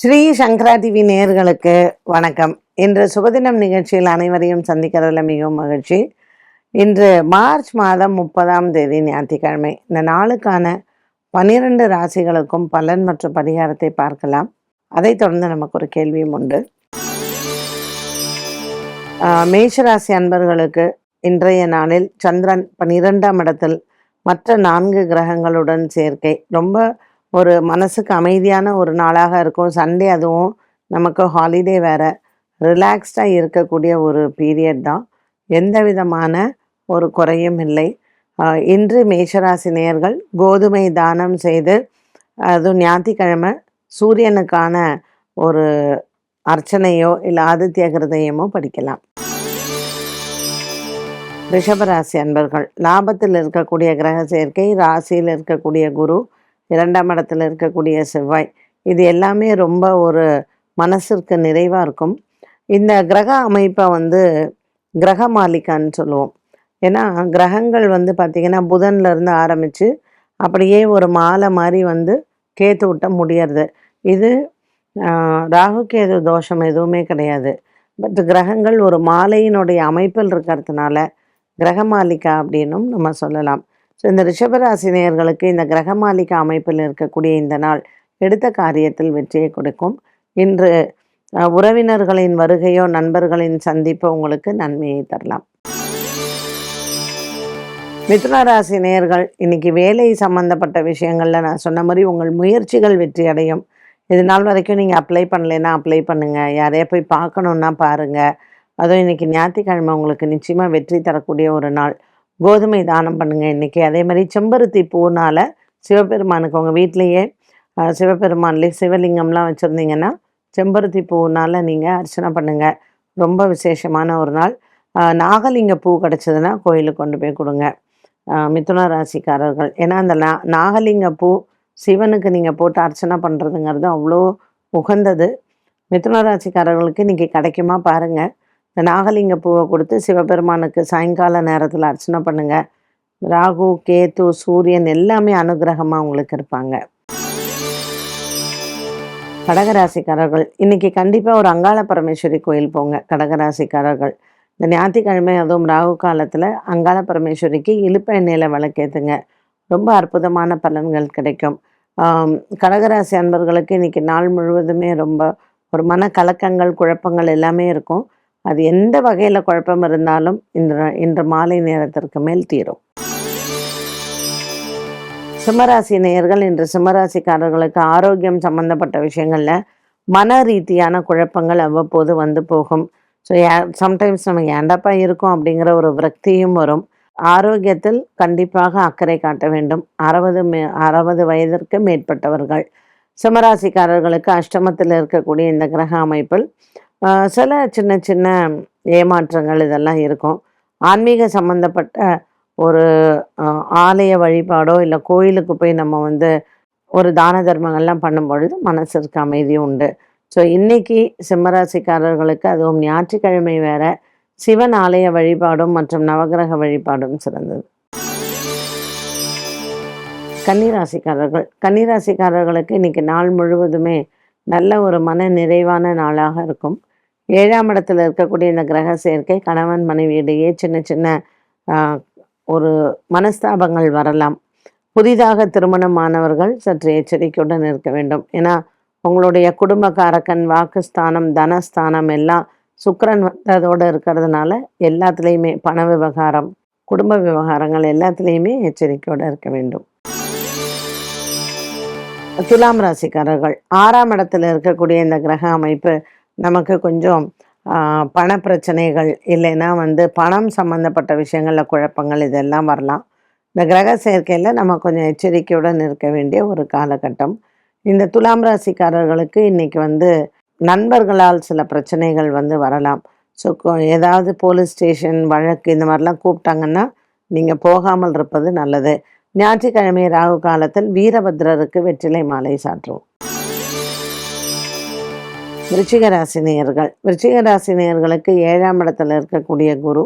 ஸ்ரீ சங்கரா TV நேயர்களுக்கு வணக்கம். இன்று சுபதினம் நிகழ்ச்சியில் அனைவரையும் சந்திக்கிறதுல மிகவும் மகிழ்ச்சி. இன்று மார்ச் மாதம் முப்பதாம் தேதி ஞாயிற்றுக்கிழமை. இந்த நாளுக்கான பன்னிரண்டு ராசிகளுக்கும் பலன் மற்றும் பரிகாரத்தை பார்க்கலாம். அதைத் தொடர்ந்து நமக்கு ஒரு கேள்வியும் உண்டு. மேஷராசி அன்பர்களுக்கு இன்றைய நாளில் சந்திரன் பன்னிரெண்டாம் இடத்தில் மற்ற நான்கு கிரகங்களுடன் சேர்க்கை. ரொம்ப ஒரு மனசுக்கு அமைதியான ஒரு நாளாக இருக்கும். சண்டே அதுவும் நமக்கு ஹாலிடே வேறு. ரிலாக்ஸ்டாக இருக்கக்கூடிய ஒரு பீரியட் தான். எந்த விதமான ஒரு குறையும் இல்லை. இன்று மேஷராசி நேயர்கள் கோதுமை தானம் செய்து அதுவும் ஞாயிற்றுக்கிழமை சூரியனுக்கான ஒரு அர்ச்சனையோ இல்லை ஆதித்ய கிருதயமோ படிக்கலாம். ரிஷபராசி அன்பர்கள் லாபத்தில் இருக்கக்கூடிய கிரக சேர்க்கை ராசியில் இருக்கக்கூடிய குரு இரண்டாம் இடத்துல இருக்கக்கூடிய செவ்வாய். இது எல்லாமே ரொம்ப ஒரு மனசிற்கு நிறைவாக இருக்கும். இந்த கிரக அமைப்பை வந்து கிரக மாளிகான்னு சொல்லுவோம். ஏன்னா கிரகங்கள் வந்து பார்த்திங்கன்னா புதன்லேருந்து ஆரம்பித்து அப்படியே ஒரு மாலை மாதிரி வந்து கேத்து விட்ட முடியறது. இது ராகு கேது தோஷம் எதுவுமே கிடையாது. பட் கிரகங்கள் ஒரு மாலையினுடைய அமைப்பில் இருக்கிறதுனால கிரகமாலிகா அப்படின்னும் நம்ம சொல்லலாம். ஸோ இந்த ரிஷபராசி நேயர்களுக்கு இந்த கிரகமாலிகா அமைப்பில் இருக்கக்கூடிய இந்த நாள் எடுத்த காரியத்தில் வெற்றியை கொடுக்கும். இன்று உறவினர்களின் வருகையோ நண்பர்களின் சந்திப்போ உங்களுக்கு நன்மையை தரலாம். மிதுன ராசி நேயர்கள் இன்னைக்கு வேலை சம்பந்தப்பட்ட விஷயங்கள்ல நான் சொன்ன மாதிரி உங்கள் முயற்சிகள் வெற்றி அடையும். இது நாள் வரைக்கும் நீங்கள் அப்ளை பண்ணலைன்னா அப்ளை பண்ணுங்க. யாரையா போய் பார்க்கணுன்னா பாருங்க. அதுவும் இன்னைக்கு ஞாயிற்றுக்கிழமை உங்களுக்கு நிச்சயமாக வெற்றி தரக்கூடிய ஒரு நாள். கோதுமை தானம் பண்ணுங்க இன்னைக்கு. அதே மாதிரி செம்பருத்தி பூனால சிவபெருமானுக்கு உங்கள் வீட்லேயே சிவபெருமான்லேயே சிவலிங்கம்லாம் வச்சுருந்தீங்கன்னா செம்பருத்தி பூனால நீங்கள் அர்ச்சனை பண்ணுங்க. ரொம்ப விசேஷமான ஒரு நாள். நாகலிங்க பூ கிடச்சதுன்னா கோயிலுக்கு கொண்டு போய் கொடுங்க. மிதுன ராசிக்காரர்கள். ஏன்னா அந்த நா நாகலிங்க பூ சிவனுக்கு நீங்கள் போட்டு அர்ச்சனை பண்ணுறதுங்கிறது அவ்வளோ உகந்தது. மிதுன ராசிக்காரர்களுக்கு இன்றைக்கி கிடைக்குமா பாருங்கள் இந்த நாகலிங்க பூவை கொடுத்து சிவபெருமானுக்கு சாயங்கால நேரத்தில் அர்ச்சனை பண்ணுங்க. ராகு கேத்து சூரியன் எல்லாமே அனுகிரகமாக உங்களுக்கு இருப்பாங்க. கடகராசிக்காரர்கள் இன்னைக்கு கண்டிப்பாக ஒரு அங்காள பரமேஸ்வரி கோயில் போங்க கடகராசிக்காரர்கள். இந்த ஞாயிற்றுக்கிழமை அதுவும் ராகு காலத்தில் அங்காள பரமேஸ்வரிக்கு இழுப்ப எண்ணெயில் விளக்கேற்றுங்க ரொம்ப அற்புதமான பலன்கள் கிடைக்கும். கடகராசி அன்பர்களுக்கு இன்னைக்கு நாள் முழுவதுமே ரொம்ப ஒரு மன கலக்கங்கள் குழப்பங்கள் எல்லாமே இருக்கும். அது எந்த வகையில் குழப்பம் இருந்தாலும் இன்று இன்று மாலை நேரத்திற்கு மேல் தீரும். சிம்மராசி நேயர்கள் இன்று சிம்மராசிக்காரர்களுக்கு ஆரோக்கியம் சம்பந்தப்பட்ட விஷயங்களில் மன ரீதியான குழப்பங்கள் அவ்வப்போது வந்து போகும். ஸோ சம்டைம்ஸ் நமக்கு ஏண்டாப்பா இருக்கும் அப்படிங்கிற ஒரு விரக்தியும் வரும். ஆரோக்கியத்தில் கண்டிப்பாக அக்கறை காட்ட வேண்டும். அறுபது மே அறுபது வயதிற்கு மேற்பட்டவர்கள். சிம்மராசிக்காரர்களுக்கு அஷ்டமத்தில் இருக்கக்கூடிய இந்த கிரக அமைப்பில் சில சின்ன சின்ன ஏமாற்றங்கள் இதெல்லாம் இருக்கும். ஆன்மீக சம்பந்தப்பட்ட ஒரு ஆலய வழிபாடோ இல்லை கோயிலுக்கு போய் நம்ம வந்து ஒரு தான தர்மங்கள்லாம் பண்ணும்பொழுது மனசிற்கு அமைதி உண்டு. ஸோ இன்னைக்கு சிம்மராசிக்காரர்களுக்கு அதுவும் ஞாயிற்றுக்கிழமை வேற சிவன் ஆலய வழிபாடும் மற்றும் நவகிரக வழிபாடும் சிறந்தது. கன்னிராசிக்காரர்கள் கன்னிராசிக்காரர்களுக்கு இன்னைக்கு நாள் முழுவதுமே நல்ல ஒரு மன நிறைவான நாளாக இருக்கும். ஏழாம் இடத்துல இருக்கக்கூடிய இந்த கிரக சேர்க்கை கணவன் மனைவியிடையே சின்ன சின்ன ஆஹ், ஒரு மனஸ்தாபங்கள் வரலாம். புதிதாக திருமணமானவர்கள் சற்று எச்சரிக்கையுடன் இருக்க வேண்டும். ஏன்னா உங்களுடைய குடும்பக்காரக்கன் வாக்குஸ்தானம் தனஸ்தானம் எல்லாம் சுக்கிரன் வந்ததோடு இருக்கிறதுனால எல்லாத்துலேயுமே பண விவகாரம் குடும்ப விவகாரங்கள் எல்லாத்துலேயுமே எச்சரிக்கையோடு இருக்க வேண்டும். துலாம் ராசிக்காரர்கள் ஆறாம் இடத்துல இருக்கக்கூடிய இந்த கிரக அமைப்பு நமக்கு கொஞ்சம் பண பிரச்சனைகள் இல்லைன்னா வந்து பணம் சம்மந்தப்பட்ட விஷயங்களில் குழப்பங்கள் இதெல்லாம் வரலாம். இந்த கிரக சேர்க்கையில் நம்ம கொஞ்சம் எச்சரிக்கையுடன் இருக்க வேண்டிய ஒரு காலகட்டம். இந்த துலாம் ராசிக்காரர்களுக்கு இன்னைக்கு வந்து நண்பர்களால் சில பிரச்சனைகள் வந்து வரலாம். ஸோ ஏதாவது போலீஸ் ஸ்டேஷன் வழக்கு இந்த மாதிரிலாம் கூப்பிட்டாங்கன்னா நீங்கள் போகாமல் இருப்பது நல்லது. ஞாயிற்றுக்கிழமை ராகு காலத்தில் வீரபத்ரருக்கு வெற்றிலை மாலை சாற்றுவோம். விருச்சிகராசினியர்கள். விருச்சிகராசினியர்களுக்கு ஏழாம் இடத்துல இருக்கக்கூடிய குரு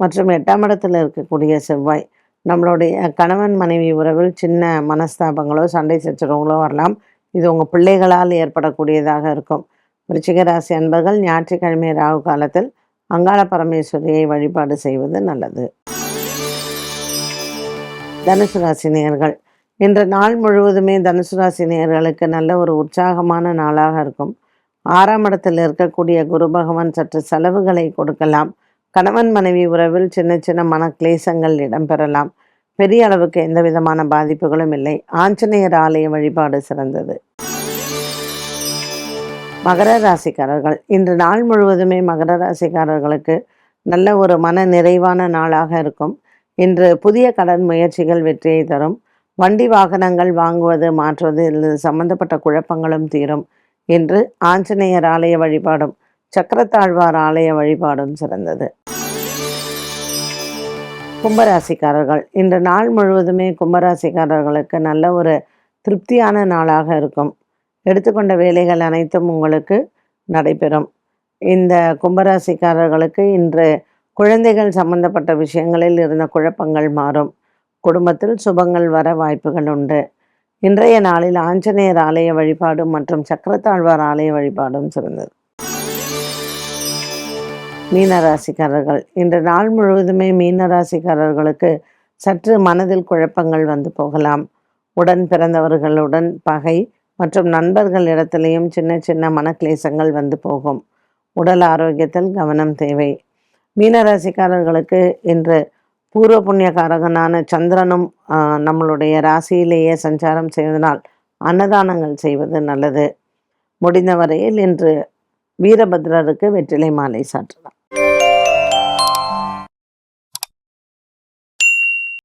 மற்றும் எட்டாம் இடத்துல இருக்கக்கூடிய செவ்வாய். நம்மளுடைய கணவன் மனைவி உறவில் சின்ன மனஸ்தாபங்களோ சண்டை சச்சரவுகளோ வரலாம். இது உங்கள் பிள்ளைகளால் ஏற்படக்கூடியதாக இருக்கும். விருச்சிகராசி அன்பர்கள் ஞாயிற்றுக்கிழமை ராகு காலத்தில் அங்காள பரமேஸ்வரியை வழிபாடு செய்வது நல்லது. தனுசு ராசி நேர்கள் இன்று நாள் முழுவதுமே தனுசு ராசி நேர்களுக்கு நல்ல ஒரு உற்சாகமான நாளாக இருக்கும். ஆறாம் இடத்தில் இருக்கக்கூடிய குரு பகவான் சற்று செலவுகளை கொடுக்கலாம். கணவன் மனைவி உறவில் சின்ன சின்ன மன கிளேசங்கள் இடம்பெறலாம். பெரிய அளவுக்கு எந்த விதமான பாதிப்புகளும் இல்லை. ஆஞ்சநேயர் ஆலய வழிபாடு சிறந்தது. மகர ராசிக்காரர்கள். இன்று நாள் முழுவதுமே மகர ராசிக்காரர்களுக்கு நல்ல ஒரு மன நிறைவான நாளாக இருக்கும். இன்று புதிய கடன் முயற்சிகள் வெற்றியை தரும். வண்டி வாகனங்கள் வாங்குவது மாற்றுவது இது சம்பந்தப்பட்ட குழப்பங்களும் தீரும். இன்று ஆஞ்சநேயர் ஆலய வழிபாடும் சக்கரத்தாழ்வார் ஆலய வழிபாடும் சிறந்தது. கும்பராசிக்காரர்கள் இன்று நாள் முழுவதுமே கும்பராசிக்காரர்களுக்கு நல்ல ஒரு திருப்தியான நாளாக இருக்கும். எடுத்துக்கொண்ட வேலைகள் அனைத்தும் உங்களுக்கு நடைபெறும். இந்த கும்பராசிக்காரர்களுக்கு இன்று குழந்தைகள் சம்பந்தப்பட்ட விஷயங்களில் இருந்த குழப்பங்கள் மாறும். குடும்பத்தில் சுபங்கள் வர வாய்ப்புகள் உண்டு. இன்றைய நாளில் ஆஞ்சநேயர் ஆலய வழிபாடு மற்றும் சக்கரத்தாழ்வார் ஆலய வழிபாடும் சிறந்தது. மீனராசிக்காரர்கள் இன்று நாள் முழுவதுமே மீனராசிக்காரர்களுக்கு சற்று மனதில் குழப்பங்கள் வந்து போகலாம். உடன் பிறந்தவர்களுடன் பகை மற்றும் நண்பர்கள் இடத்திலையும் சின்ன சின்ன மனக்லேசங்கள் வந்து போகும். உடல் ஆரோக்கியத்தில் கவனம் தேவை. மீனராசிக்காரர்களுக்கு இன்று பூர்வ புண்ணியகாரகனான சந்திரனும் ஆஹ், நம்மளுடைய ராசியிலேயே சஞ்சாரம் செய்வதனால் அன்னதானங்கள் செய்வது நல்லது. முடிந்த வரையில் இன்று வீரபத்ரருக்கு வெற்றிலை மாலை சாற்றலாம்.